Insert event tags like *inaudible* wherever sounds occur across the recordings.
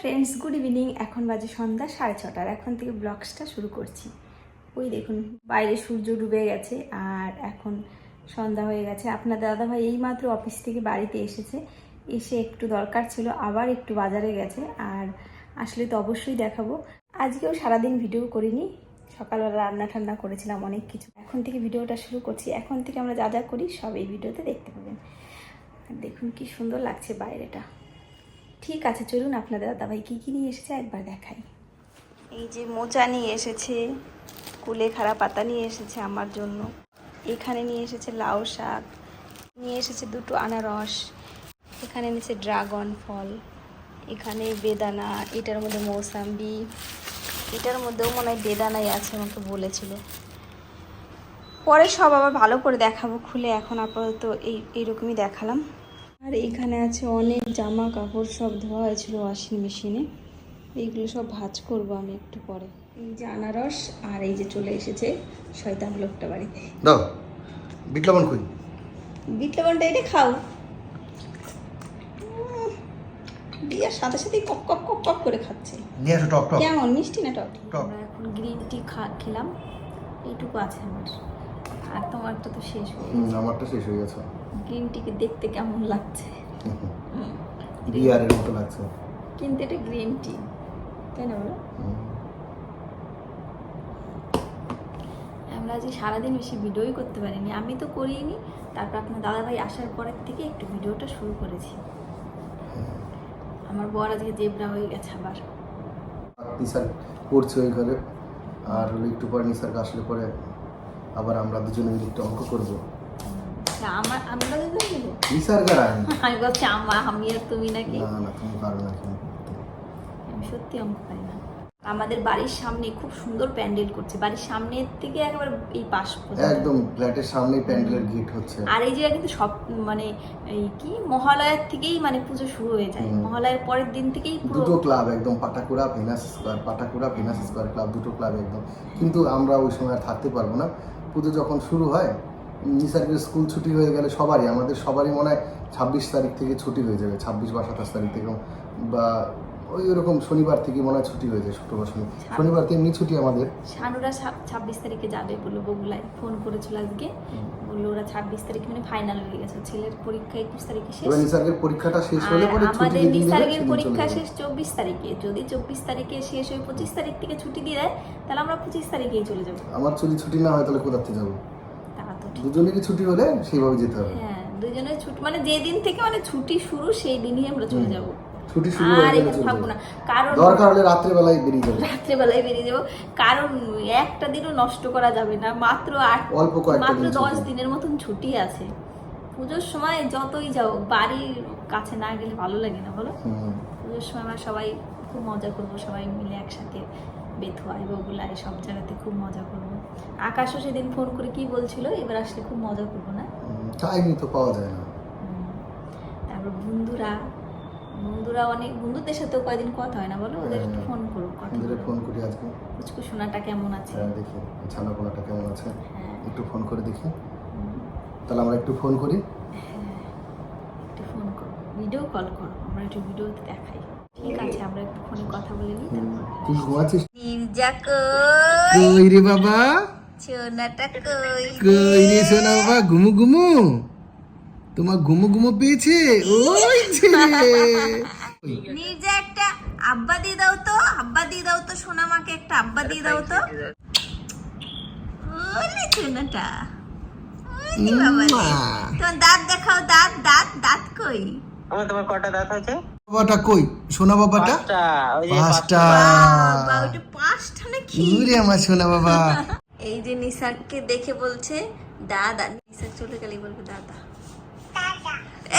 Friends good evening এখন বাজে সন্ধ্যা সাড়ে ছটার। এখন থেকে ব্লগসটা শুরু করছি। ওই দেখুন, বাইরে সূর্য ডুবে গেছে আর এখন সন্ধ্যা হয়ে গেছে। আপনার দাদাভাই এইমাত্র অফিস থেকে বাড়িতে এসেছে। এসে একটু দরকার ছিল, আবার একটু বাজারে গেছে। আর আসলে তো অবশ্যই দেখাবো। আজকেও সারাদিন ভিডিও করিনি। সকালবেলা রান্না ঠান্না করেছিলাম অনেক কিছু। এখন থেকে ভিডিওটা শুরু করছি। এখন থেকে আমরা যা যা করি, সব এই ভিডিওতে দেখতে পাবেন। দেখুন কি সুন্দর লাগছে বাইরেটা। ঠিক আছে, চলুন আপনাদের দাদাভাই কী কী নিয়ে এসেছে একবার দেখাই। এই যে মোচা নিয়ে এসেছে, কুলে কুলেখাড়া পাতা নিয়ে এসেছে আমার জন্য। এখানে নিয়ে এসেছে লাউ শাক, নিয়ে এসেছে দুটো আনারস, এখানে নিয়েছে ড্রাগন ফল, এখানে বেদানা, এটার মধ্যে মৌসাম্বি, এটার মধ্যেও মনে হয় বেদানাই আছে আমাকে বলেছিল। পরে সব আবার ভালো করে দেখাবো, খুলে এখন আপাতত এই, এইরকমই দেখালাম। আর এখানে আছে অনেক জামা কাপড় সব ধোয়া হয়েছিল ওয়াশিং মেশিনে এইগুলো সব ভাজ করব আমি একটু পরে। এই যে আনারস আর এই যে চলে এসেছে শয়তান লোকটা বাড়িতে দাও বিট লবণ কই বিট লবণটা এটা খাও। বিয়ার সাথে সাথে কক কক কক কক করে খাচ্ছে। নিয়ে আসো টক টক। কেমন? মিষ্টি না টক? টক। আমরা এখন গ্রিন টি খা খেলাম। এইটুকু আছে আমার। আর তোমারটা তো শেষ হয়ে হুম, আমারটা শেষ হয়ে গেছে। গ্রিন টিকে দেখতে কেমন লাগছে? *laughs* বিয়ারের মতো লাগছে। কিন্তু এটা গ্রিন টি তাই না বলো? আমরা আজকে সারাদিন বেশি ভিডিওই করতে পারিনি আমি তো করিনি। তারপর আপনার দাদাভাই আসার পরের থেকে একটু ভিডিওটা শুরু করেছি। আমার বর আজকে জেবরা হয়ে গেছে আবার। নিসার পড়ছে ওই ঘরে আর একটু পরে নিসারকে আসলে পরে আবার আমরা দুজনে মিলে একটু অঙ্ক করব। তা আমার আমরা দুজন নিসার কার? আমি আমি বলছি আমা আমি আর তুমি নাকি? না না তুমি না। আমি সত্যি অঙ্ক পাই না। আমাদের বাড়ির সামনে খুব সুন্দর প্যান্ডেল করছে। বাড়ির সামনের থেকে একেবারে এই পাশ একদম ফ্ল্যাটের সামনে প্যান্ডেলের গেট হচ্ছে। আর এই জায়গা কিন্তু সব মানে এই কি মহালয়ার থেকেই মানে পুজো শুরু হয়ে যায়। মহালয়ার পরের দিন থেকেই দুটো ক্লাব একদম Patakura Venus Square Patakura Venus Square club দুটো ক্লাব একদম। কিন্তু আমরা ওই সময় থাকতে পারব না। পুজো যখন শুরু হয় নিসার্গের স্কুল ছুটি হয়ে গেলে সবারই আমাদের সবারই মনে হয় ছাব্বিশ তারিখ থেকে ছুটি হয়ে যাবে ছাব্বিশ বা সাতাশ তারিখ থেকে বা ওই ওরকম শনিবার থেকে মনে হয় ছুটি হয়ে যায় শুক্রবার শনি শনিবার তো এমনি ছুটি আমাদের। শানুরা ছাব্বিশ তারিখে যাবে বলল বগুলায় ফোন করেছিল আজকে। বলল ওরা ছাব্বিশ তারিখে মানে ফাইনাল হয়ে গেছে ছেলের পরীক্ষা একুশ তারিখে শেষ। নিসার্গের পরীক্ষাটা শেষ হলে পরে আমাদের নিসার্গের পরীক্ষা শেষ চব্বিশ তারিখে যদি চব্বিশ তারিখে শেষ হয়ে পঁচিশ তারিখ থেকে ছুটি দিয়ে দেয় তাহলে আমরা পঁচিশ তারিখেই চলে যাব। আমার যদি ছুটি না হয় তাহলে যাব তা তো ঠিক। দুজনেরই ছুটি হলে সেইভাবে যেতে হবে। হ্যাঁ দুজনের ছুটি মানে যেদিন থেকে মানে ছুটি শুরু সেই দিনই আমরা চলে যাব। ছুটি শুরু আর এখানে থাকব না কারণ দরকার হলে রাত্রেবেলায় বেরিয়ে যাবে। রাত্রেবেলায় বেরিয়ে যাব। কারণ একটা দিনও নষ্ট করা যাবে না মাত্র আট অল্প কয়েকটা মাত্র দশ। দিনের মতন ছুটি আছে। পুজোর সময় যতই যাও বাড়ির কাছে না গেলে ভালো লাগে না বলো। পুজোর সময় আমরা সবাই খুব মজা করব সবাই মিলে একসাথে বেথুয়ায় বগুলায় সব জায়গাতে খুব মজা করব। আকাশও সেদিন ফোন করে কি বলছিল? এবার আসলে খুব মজা করব না? টাইমই তো পাওয়া যায় না। তারপর বন্ধুরা বন্ধুরা অনেক বন্ধুদের সাথেও কয়দিন কথা হয় না বলো? ওদের একটু হ্যাঁ। ফোন করো কথা ফোন করি আজকে। কুচকু সোনাটা কেমন আছে? হ্যাঁ, দেখি ছানা পোনাটা কেমন আছে? হ্যাঁ। একটু ফোন করে দেখি। তাহলে আমরা একটু ফোন করি। হ্যাঁ, একটু ফোন করো। ভিডিও কল করো আমরা একটু ভিডিওতে দেখাই। ঠিক আছে আমরা একটু ফোনে কথা বলে নিই তারপর তুই ঘুমাচ্ছিস? কই কই রে বাবা সোনাটা কই কই রে সোনা বাবা ঘুমু ঘুমু তোমার ঘুমু ঘুমু পেয়েছে? *laughs* ওই যে নির্জা একটা আব্বা দিয়ে দাও তো আব্বা দিয়ে দাও তো সোনা মাকে একটা আব্বা দিয়ে দাও তো। ওলে সোনাটা। তোমার দাঁত দেখাও দাঁত দাঁত দাঁত কই? আমার তোমার কটা দাঁত আছে? বাবাটা কই? সোনা বাবাটা? পাঁচটা পাঁচটা। নাকি? আমার সোনা বাবা। *laughs* এই যে নিসারকে দেখে বলছে দাদা নিসার চলে গেলে বলবে দাদা।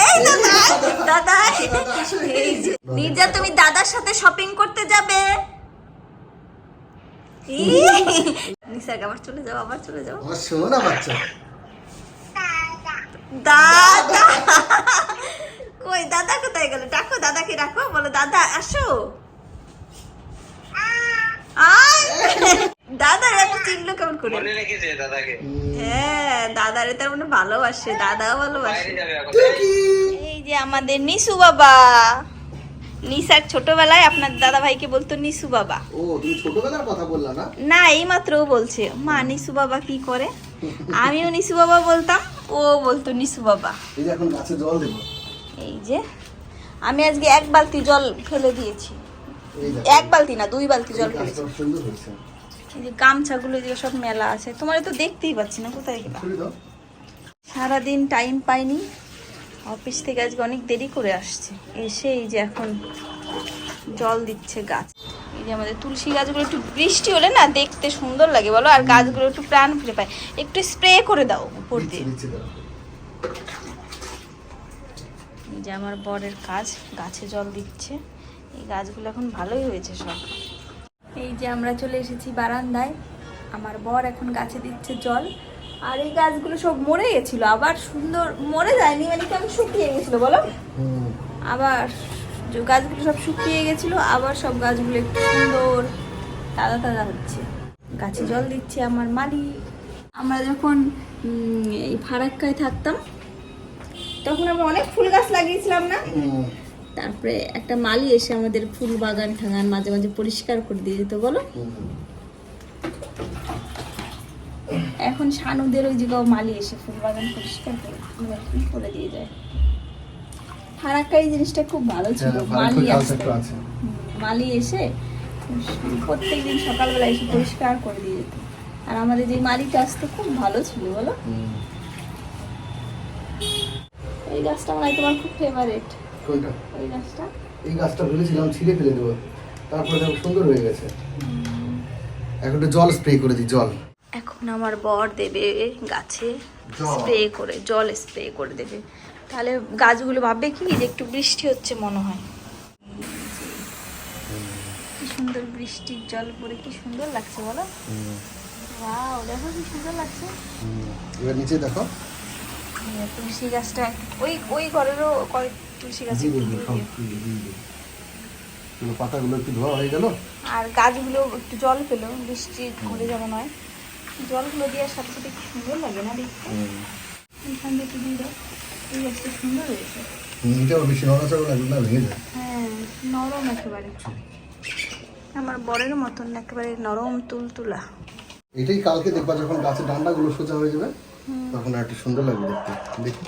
এই দাদা দাদা। এই যে নির্জা তুমি দাদার সাথে শপিং করতে যাবে। আবার চলে যাও আবার চলে যাও। আমার সোনা বাচ্চা। দাদা। কই দাদা কোথায় গেল? ডাকো দাদাকে ডাকো বলো দাদা আসো। এত চিনলো কেমন করে? হ্যাঁ দাদারে তার মানে ভালোবাসে দাদাও ভালোবাসে। এই যে আমাদের নিশু বাবা। নিসার ছোটবেলায় আপনার দাদা ভাইকে বলতো নিসু বাবা। ও তুমি ছোটবেলার কথা বললা না? না এই মাত্র ও বলছে মা নিসু বাবা কি করে? আমিও নিসু বাবা বলতাম ও বলতো নিসু বাবা। এই এখন গাছে জল দেবো। এই যে আমি আজকে এক বালতি জল ফেলে দিয়েছি। এক বালতি না দুই বালতি জল ফেলেছি। এই যে গামছাগুলো যে সব মেলা আছে তোমার তো দেখতেই পাচ্ছি না কোথায় গেলা সারাদিন টাইম পাইনি অফিস থেকে আজকে অনেক দেরি করে আসছে। এসে এই যে এখন জল দিচ্ছে গাছ। এই যে আমাদের তুলসী গাছগুলো একটু বৃষ্টি হলে না দেখতে সুন্দর লাগে বলো আর গাছগুলো একটু প্রাণ ফিরে পায়। একটু স্প্রে করে দাও উপর দিয়ে। এই যে আমার বরের কাজ, গাছে জল দিচ্ছে। এই গাছগুলো এখন ভালোই হয়েছে সব। এই যে আমরা চলে এসেছি বারান্দায়। আমার বর এখন গাছে দিচ্ছে জল। আর এই গাছগুলো সব মরে গেছিল। আবার সুন্দর মরে যায়নি মানে কেমন শুকিয়ে গেছিল, বলো? আবার গাছগুলো সব শুকিয়ে গেছিল, আবার সব গাছগুলো একটু সুন্দর তাজা তাজা হচ্ছে। গাছে জল দিচ্ছে আমার মালি আমরা যখন এই ফারাক্কায় থাকতাম তখন আমরা অনেক ফুল গাছ লাগিয়েছিলাম না? তারপরে একটা মালি এসে আমাদের ফুল বাগান ঠাগান মাঝে মাঝে পরিষ্কার করে দিয়ে যেত বলো? এখন শানুদের ওই জায়গাও মালি এসে ফুল বাগান পরিষ্কার করে দিয়ে যায়। ফারাক্কা এই জিনিসটা খুব ভালো ছিল হ্যাঁ, মালি আসতো মালি এসে প্রত্যেকদিন সকালবেলা এসে পরিষ্কার করে দিয়ে যেত আর আমাদের যে মালিটা আসতো খুব ভালো ছিল বলো। এই গাছটা মানে তোমার খুব ফেভারিট কোনটা? ওই গাছটা? এই গাছটা ভেবেছিলাম ছিঁড়ে ফেলে দেবো। তারপরে দেখো সুন্দর হয়ে গেছে। এখন একটু জল স্প্রে করে দিই জল। এখন আমার বর দেবে গাছে স্প্রে করে জল স্প্রে করে দেবে। তাহলে গাছগুলো ভাববে কি যে একটু বৃষ্টি হচ্ছে মনে হয়। কি সুন্দর বৃষ্টির জল পড়ে কি সুন্দর লাগছে বলো? ওয়াও দেখো কি সুন্দর লাগছে। এবার নিচে দেখো। তুলসী গাছটা ওই ওই ঘরেরও কয়েক তুলসী গাছ পাতাগুলো একটু ধোয়া হয়ে গেল? আর গাছগুলো একটু জল পেল বৃষ্টি ঘুরে যেমন হয় জলগুলো দেওয়ার সাথে সাথে কি সুন্দর লাগে না দেখতে? থেকে দিয়ে দাও। এই গাছটা সুন্দর হয়েছে। এটাও বেশি নড়াচড়া লাগবে না ভেঙে যায়। হ্যাঁ নরম একেবারে। আমার বরের মতন একেবারে নরম তুলতুলা। এটাই কালকে দেখবা যখন গাছের ডান্ডাগুলো সোজা হয়ে যাবে। তখন আর সুন্দর লাগবে দেখতে। দেখি।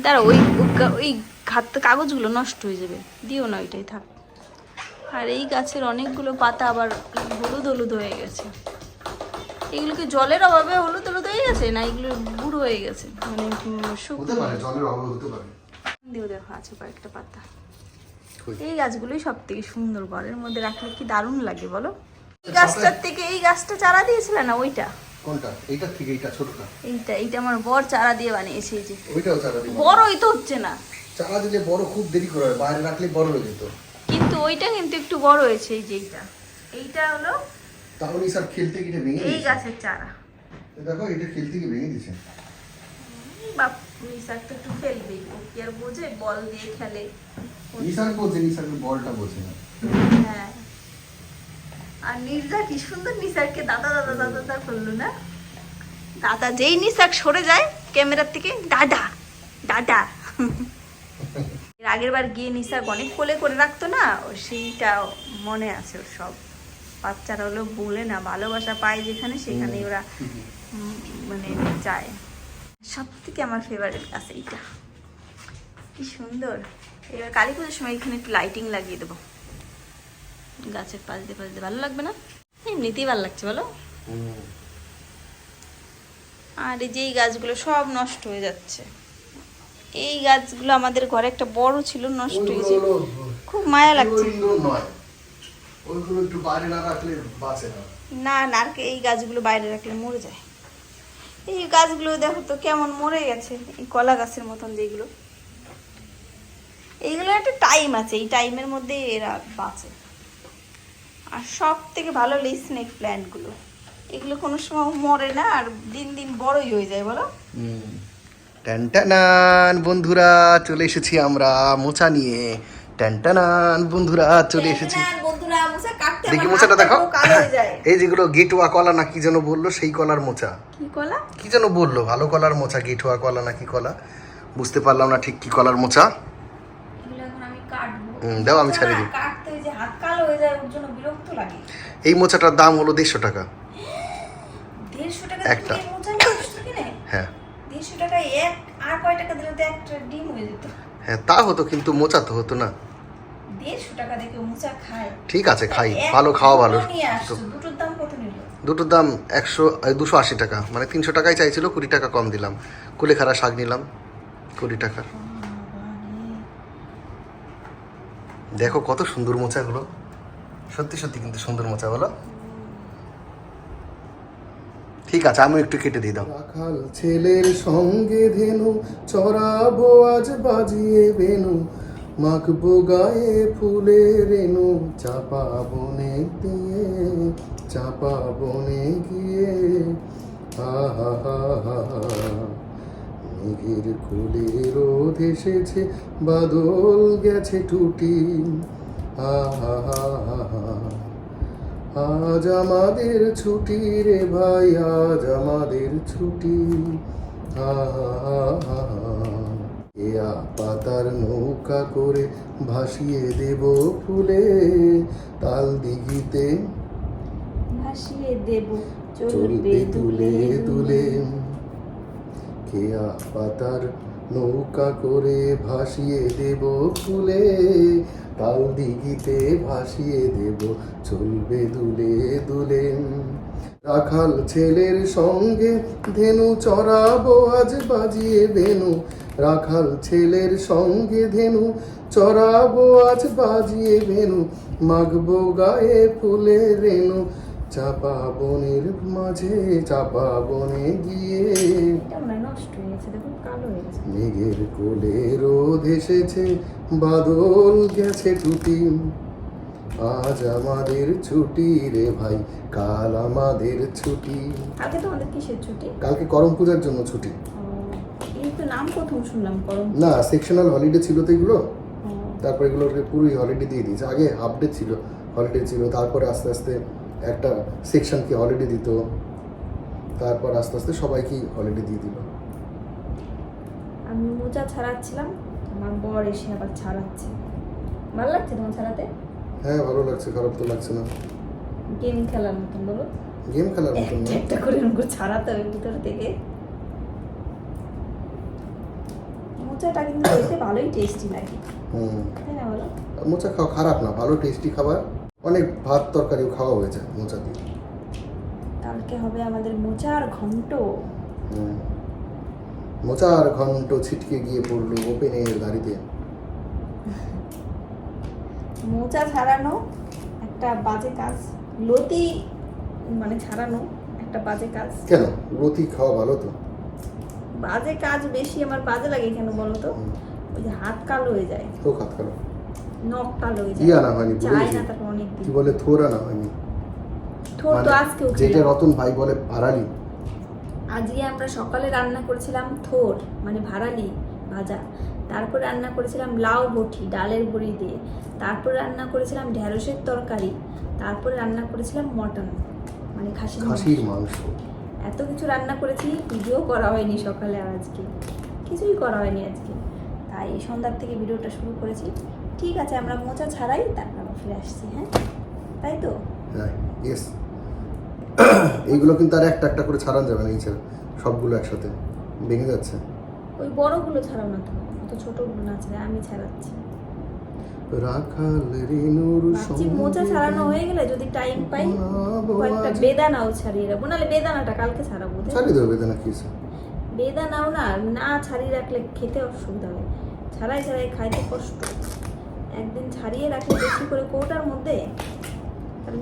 দাঁড়া ওই ওই- খাত কাগজগুলো নষ্ট হয়ে যাবে। দিও না ওইটাই থাক। আর এই গাছের অনেকগুলো পাতা আবার হলুদ হলুদ হয়ে গেছে। এগুলোকে জলের অভাবে হলুদ হলুদ হয়ে গেছে? না এগুলো বুড়ো হয়ে গেছে? মানে শুকনো। পারে জলের অভাব হতে পারে। দিও দেখো আছে কয়েকটা পাতা। এই গাছগুলোই সব থেকে সুন্দর ঘরের মধ্যে রাখলে কি দারুণ লাগে বলো? এই গাছটার থেকে এই গাছটা চারা দিয়েছিলে না ওইটা? কোনটা? এইটা থেকে এইটা ছোটটা? এইটা এইটা আমার বর চারা দিয়ে বানিয়েছে এই যে। ওইটাও চারা দিবি বড়ই তো হচ্ছে না। চারা দিলে বড় খুব দেরি করে বাইরে রাখলে বড় হয়ে যেত। কিন্তু ওইটা কিন্তু একটু বড় হয়েছে এই যে এইটা। এইটা হলো তাহলে স্যার খেলতে গিয়ে ভেঙে এই গাছের চারা। দেখো এটা খেলতে গিয়ে ভেঙে দিয়েছে। বাপ নিসার তো একটু ও কি আর বোঝে? বল দিয়ে খেলে। নিশান বোঝে নিশানের বলটা বোঝে না। হ্যাঁ। নির্জা কি সুন্দর নিসারকে দাদা দাদা দাদা দাদা করল না? দাদা, যেই নিসার সরে যায় ক্যামেরার থেকে দাদা দাদা। এর আগের বার গিয়ে নিসার অনেক কোলে করে রাখতো না সেইটা মনে আছে ওর সব। বাচ্চারা হলো বলে না, ভালোবাসা পায় যেখানে সেখানে ওরা মানে যায়। সব থেকে আমার ফেভারিট আছে এইটা। কি সুন্দর। এবার কালী পুজোর সময় এখানে একটু লাইটিং লাগিয়ে দেবো। গাছের পাশ দিয়ে পাশ দিয়ে ভালো লাগবে না? এমনিতেই ভালো লাগছে বলো। আর এই যে এই গাছগুলো সব নষ্ট হয়ে যাচ্ছে। এই গাছগুলো আমাদের ঘরে একটা বড় ছিল নষ্ট হয়েছে খুব মায়া লাগছে। না না। এই গাছগুলো বাইরে রাখলে মরে যায়। এই গাছগুলো দেখো তো কেমন মরে গেছে এই কলা গাছের মতন যেগুলো। এইগুলো একটা টাইম আছে এই টাইমের মধ্যে এরা বাঁচে। আর সব থেকে ভালো হলো স্নেক প্ল্যান্টগুলো এগুলো কোনো সময় মরে না আর দিন দিন বড়ই হয়ে যায় বলো। ট্যান্টানান বন্ধুরা চলে এসেছি আমরা মোচা নিয়ে। ট্যান্টানান বন্ধুরা চলে এসেছি। না, বন্ধুরা মোচা কাটতে দেখি মোচাটা দেখো পুরো কালো হয়ে যায়। এই যেগুলো গেটুয়া কলা না কি যেন বলল সেই কলার মোচা। কি কলা? কি যেন বলল ভালো কলার মোচা গেটুয়া কলা না কি কলা। বুঝতে পারলাম না ঠিক কি কলার মোচা এগুলো এখন আমি কাটবো হুম, দাও আমি ছাড়িয়ে দিই। এই মোচাটার দাম হলো দেড়শো টাকা। একটা। হ্যাঁ। হয়ে তা হতো কিন্তু মোচা তো হতো না। ঠিক আছে খাই ভালো খাওয়া ভালো। দুটো দুটোর দাম দুটোর দাম একশো দুশো আশি টাকা মানে তিনশো টাকাই চাইছিল কুড়ি টাকা কম দিলাম। কুলেখাড়া শাক নিলাম কুড়ি টাকা। দেখো কত সুন্দর মোচাগুলো। সত্যি সত্যি কিন্তু সুন্দর মোচা বলো ঠিক আছে আমি একটু কেটে দিয়ে দাও। রাখাল ছেলের সঙ্গে ধেনু, চড়াবো আজ বাজিয়ে বেনু। মাখবো গায়ে ফুলের রেনু চাপা বনে দিয়ে চাপা বনে গিয়ে। আহা হা হা। মেঘের কোলে রোদ এসেছে বাদল গেছে টুটি। আজ আমাদের ছুটি রে ভাই আজ আমাদের ছুটি। আহা এয়া পাতার নৌকা করে ভাসিয়ে দেব ফুলে তাল দিঘিতে ভাসিয়ে দেব চলবে দুলে। দুলে। কেয়া পাতার নৌকা করে ভাসিয়ে দেব ফুলে। তাল দিঘিতে ভাসিয়ে দেব, চলবে দুলে দুলে। রাখাল ছেলের সঙ্গে ধেনু চড়াবো, আজ বাজিয়ে বেনু। রাখাল ছেলের সঙ্গে ধেনু চড়াবো, আজ বাজিয়ে বেনু। মাগবো গায়ে ফুলের রেনু চাপা বনের মাঝে চাপা বনে গিয়ে মনে মেঘের কোলে রোদ এসেছে বাদল গেছে টুটি আজ আমাদের ছুটি রে ভাই কাল আমাদের ছুটি। কালকে তো আমাদের কিসের ছুটি? কালকে করম পূজার জন্য ছুটি। নাম প্রথম শুনলাম করম না সেকশনাল হলিডে ছিল তো এগুলো। তারপর এগুলোকে পুরোই হলিডে দিয়ে দিয়েছে। আগে হাফ ডে ছিল হলিডে ছিল তারপরে আস্তে আস্তে একটা সেকশনকে হলিডে দিত। তারপর আস্তে আস্তে সবাইকেই অলরেডি দিয়ে দিল। আমি মোজা ছাড়াচ্ছিলাম আমার বর এসে আবার ছাড়াচ্ছে। ভালো লাগছে তোমার ছাড়াতে? হ্যাঁ ভালো লাগছে খারাপ তো লাগছে না। গেম খেলার মতন বলো। গেম খেলার মতন একটা না। একটা করে করে ছাড়াতে হবে ভিতর থেকে। মোচাটা কিন্তু খেতে ভালোই টেস্টি লাগে। হুম। তাই না বলো? মোচা খাওয়া খারাপ না ভালো টেস্টি খাবার। ভাত তরকারিও খাওয়া হয়েছে মোচা দিয়ে। কালকে হবে আমাদের মোচার ঘন্ট। হুম। মোচা আর ঘন্ট ছিটকে গিয়ে পড়ল ওপেনের গাড়িতে। মোচা ছাড়ানো একটা বাজে কাজ লতি মানে ছাড়ানো একটা বাজে কাজ। কেন? লতি খাওয়া ভালো তো? বাজে কাজ বেশি আমার বাজে লাগে কেন বলো তো? ওই যে হাত কালো হয়ে যায়। তো হাত কালো। হয়নি বলেছি না অনেক কি বলে থোর আনা হয়নি। মানে যেটা রতন ভাই বলে ভাড়ালি আজকে আমরা সকালে রান্না করেছিলাম থোর মানে ভাড়ালি ভাজা। তারপর রান্না করেছিলাম লাউ বটি ডালের বড়ি দিয়ে। তারপর রান্না করেছিলাম ঢেঁড়সের তরকারি। তারপরে রান্না করেছিলাম মটন মানে খাসির মাংস। খাসির মাংস। এত কিছু রান্না করেছি ভিডিও করা হয়নি সকালে আর আজকে। কিছুই করা হয়নি আজকে। তাই সন্ধ্যার থেকে ভিডিওটা শুরু করেছি। ঠিক আছে আমরা মোচা ছাড়াই তারপর আবার ফিরে আসছি হ্যাঁ? তাই তো? হ্যাঁ ইয়েস এইগুলো কিন্তু আর একটা একটা করে ছাড়ানো যাবে না এই ছেড়ে সবগুলো একসাথে। ভেঙে যাচ্ছে। ওই বড়গুলো ছাড়াও না তুমি অত ছোটগুলো না ছাড়া আমি ছাড়াচ্ছি। রাখাল রেনুর মোচা ছাড়ানো হয়ে গেলে যদি টাইম পাই কয়েকটা বেদানাও ছাড়িয়ে রাখব নাহলে বেদানাটা কালকে ছাড়াবো? ছাড়িয়ে দেবে বেদনা কি বেদানাও না না ছাড়িয়ে রাখলে খেতে অসুবিধা হয়। ছাড়াই ছাড়াই খাইতে কষ্ট। একদিন ছাড়িয়ে রাখলে বেশি করে কৌটার মধ্যে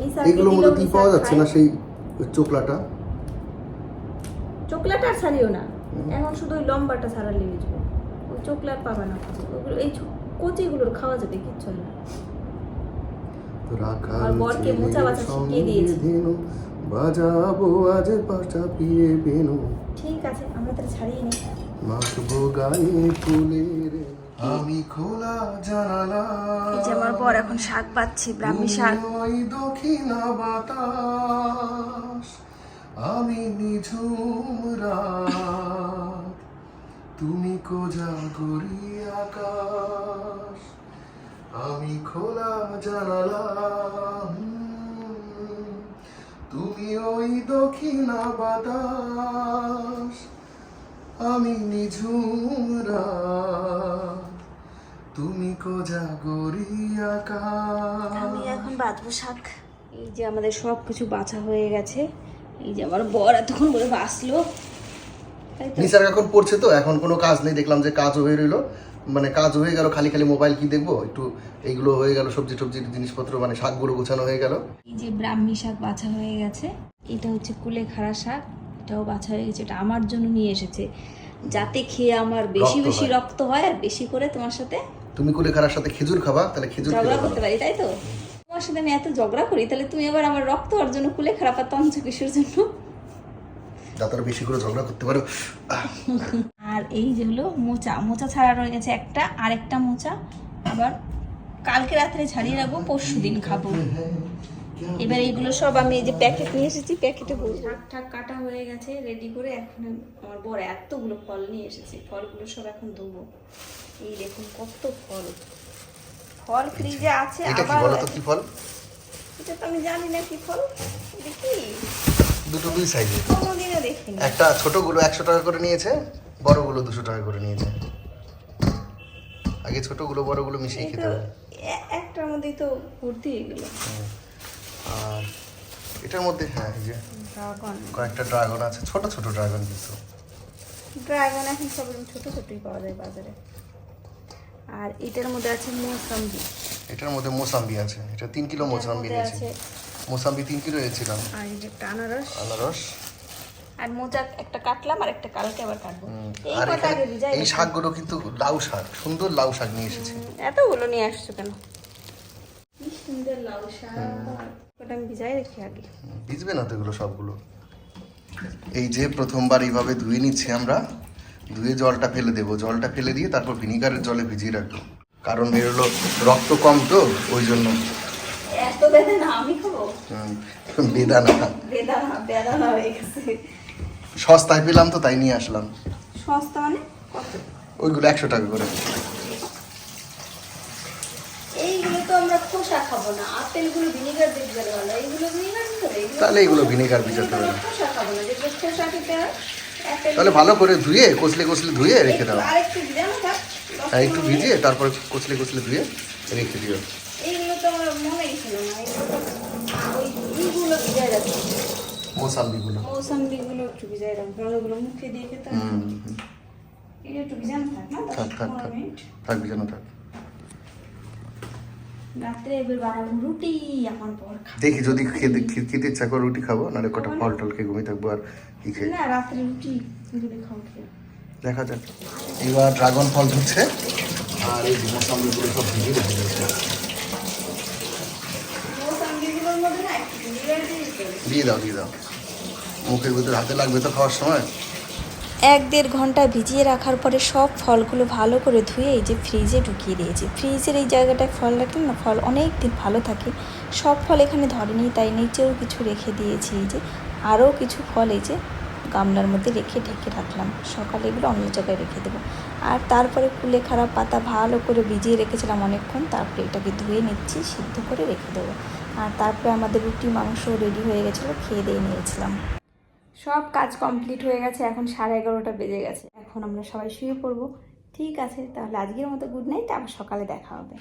নিসারকে মধ্যে কি পাওয়া যাচ্ছে না সেই চোকলাটা? চোকলাটা আর ছাড়িও না। এখন শুধু ওই লম্বাটা ছাড়ালে হয়ে যাবে। ওই চোকলার পাবা না ওগুলো এই কচিগুলোর খাওয়া যাবে কিচ্ছু হয় না। রাখাল আর বরকে মোচা বাছা শিখিয়ে দিয়েছি। বাজাবো আজ বাসা পিয়ে বেনু ঠিক আছে আমরা তাহলে ছাড়িয়ে নিই। মাখবো গায়ে ফুলের আমি খোলা জানালা। এই যে আমার বর এখন শাক পাচ্ছি ব্রাহ্মী শাক। ওই দক্ষিণা বাতাস আমি নিঝুম রাত। তুমি কোজা গড়ি আকাশ আমি খোলা জানালা। তুমি ওই দক্ষিণা বাতাস আমি নিঝুম রাত, তুমি কোজাগরি আকাশ আমি এখন বাঁচবো শাক। এই যে আমাদের সব কিছু বাছা হয়ে গেছে। এই যে আমার বর এতক্ষণ বলে বাঁচলো। নিসার এখন পড়ছে তো এখন কোনো কাজ নেই দেখলাম যে কাজও হয়ে রইল। মানে কাজ হয়ে গেল খালি খালি মোবাইল কি দেখব? একটু এইগুলো হয়ে গেল সবজি টবজির জিনিসপত্র মানে শাকগুলো গোছানো হয়ে গেল। এই যে ব্রাহ্মী শাক বাছা হয়ে গেছে। এটা হচ্ছে কুলেখাড়া শাক। এটাও বাছা হয়ে গেছে এটা আমার জন্য নিয়ে এসেছে। যাতে খেয়ে আমার বেশি বেশি রক্ত হয় আর বেশি করে তোমার সাথে তুমি কুলেখাড়ার সাথে খেজুর খাবা তাহলে খেজুর ঝগড়া করতে পারি তাই তো? তোমার সাথে আমি এত ঝগড়া করি তাহলে তুমি আবার আমার রক্ত হওয়ার জন্য কুলে খারাপ আর তঞ্চ কিশোর জন্য? যাতে আরও বেশি করে ঝগড়া করতে পারো। আর এই যে হলো মোচা মোচা ছাড়া রয়ে গেছে একটা আর একটা মোচা। আবার কালকে রাত্রে ছাড়িয়ে রাখব পরশু দিন খাব। এবার এইগুলো সব আমি এই যে প্যাকেট নিয়ে এসেছি প্যাকেটে শাক ঠাক কাটা হয়ে গেছে রেডি করে এখন আমার বড় এতগুলো ফল নিয়ে এসেছি। ফলগুলো সব এখন ধোবো। এই দেখুন কত ফল। ফল ফ্রিজে আছে আবার বলো তো কি ফল? এটা তো আমি জানি না কি ফল। দেখি দুটো দুই সাইজে কোনোদিনও দেখিনি। একটা ছোটগুলো একশো টাকা করে নিয়েছে বড়গুলো দুশো টাকা করে নিয়েছে। আগে ছোটগুলো বড়গুলো মিশিয়ে খেতে হবে। একটার মধ্যেই তো ভর্তি হয়ে গেল। আর এটার মধ্যে হ্যাঁ এই যে ড্রাগন। কয়েকটা ড্রাগন আছে ছোট ছোট ড্রাগন কিন্তু। ড্রাগন এখন সব ছোট ছোটই পাওয়া যায় বাজারে। আর এটার মধ্যে আছে মৌসাম্বি। এটার মধ্যে মোসাম্বি আছে। এটা তিন কিলো মোসাম্বি নিয়েছি। আছে মোসাম্বি তিন কিলো এনেছিলাম। আর এই যে একটা আনারস। আনারস। আর মোজা একটা কাটলাম আর একটা কালকে আবার কাটবো। এই আর কটা আগে ভিজাই এই শাকগুলো কিন্তু লাউ শাক সুন্দর লাউ শাক নিয়ে এসেছি। এতগুলো নিয়ে আসছো কেন? কি সুন্দর লাউ শাক। ওটা আমি ভিজাই রেখি আগে। ভিজবে না তো এগুলো সবগুলো? এই যে প্রথমবার এইভাবে ধুয়ে নিচ্ছি আমরা ধুয়ে জলটা ফেলে দেবো। জলটা ফেলে দিয়ে তারপর ভিনিগারের জলে ভিজিয়ে রাখব। কারণ এর হলো রক্ত কম তো ওই জন্য। এত বেদনা আমি খাব? বেদানা। বেদানা বেদানা হয়ে গেছে। সস্তায় পেলাম তো তাই নিয়ে আসলাম। সস্তা মানে কত? ওইগুলো একশো টাকা করে এইগুলো তো আমরা খোসা খাব না। আপেলগুলো ভিনেগার দিয়ে ভালো এইগুলো ভিনেগার তাহলে এগুলো ভিনেগার ভিজাতে খোসা খাব না। যেগুলো খোসা খেতে হয় তাহলে ভালো করে ধুয়ে কচলে কচলে ধুয়ে রেখে দাও। হ্যাঁ একটু ভিজিয়ে তারপরে কচলে কচলে ধুয়ে রেখে দিও। মোসাম্বিগুলো। একটু ভিজাই রাখব। ওগুলো মুখে দিয়ে খেতে একটু ভিজানো থাক না? থাক থাক থাক। থাক। রাত্রে এবার বানাবো রুটি আমার বর দেখি যদি খেতে খেতে ইচ্ছা করে রুটি খাব নাহলে কটা ফল টল খেয়ে ঘুমিয়ে থাকব আর কি খেয়ে। না রাত্রে রুটি দেখা যাক। এবার ড্রাগন ফল ধুচ্ছে আর এই মোসাম্বিগুলো সব ভিজিয়ে রেখে দিয়েছে। দিয়ে দাও দিয়ে দাও। মুখের ভিতরে হাতে লাগবে তো খাওয়ার সময়? এক দেড় ঘণ্টা ভিজিয়ে রাখার পরে সব ফলগুলো ভালো করে ধুয়ে এই যে ফ্রিজে ঢুকিয়ে দিয়েছি। ফ্রিজের এই জায়গাটায় ফল রাখলে না ফল অনেক দিন ভালো থাকে। সব ফল এখানে ধরেনি, তাই নিচেও কিছু রেখে দিয়েছি এই যে। আরও কিছু ফল এই যে গামলার মধ্যে রেখে ঢেকে রাখলাম। সকালে এগুলো অন্য জায়গায় রেখে দেবো। আর তারপরে কুলে খারাপ পাতা ভালো করে ভিজিয়ে রেখেছিলাম অনেকক্ষণ, তারপরে এটাকে ধুয়ে নিচ্ছি, সিদ্ধ করে রেখে দেবো। আর তারপরে আমাদের রুটি মাংস রেডি হয়ে গেছিল, খেয়ে দিয়ে নিয়েছিলাম। সব কাজ কমপ্লিট হয়ে গেছে, এখন সাড়ে এগারোটা বেজে গেছে। এখন আমরা সবাই শুয়ে পড়ব। ঠিক আছে, তাহলে আজকের মতো গুড নাইট আবার সকালে দেখা হবে।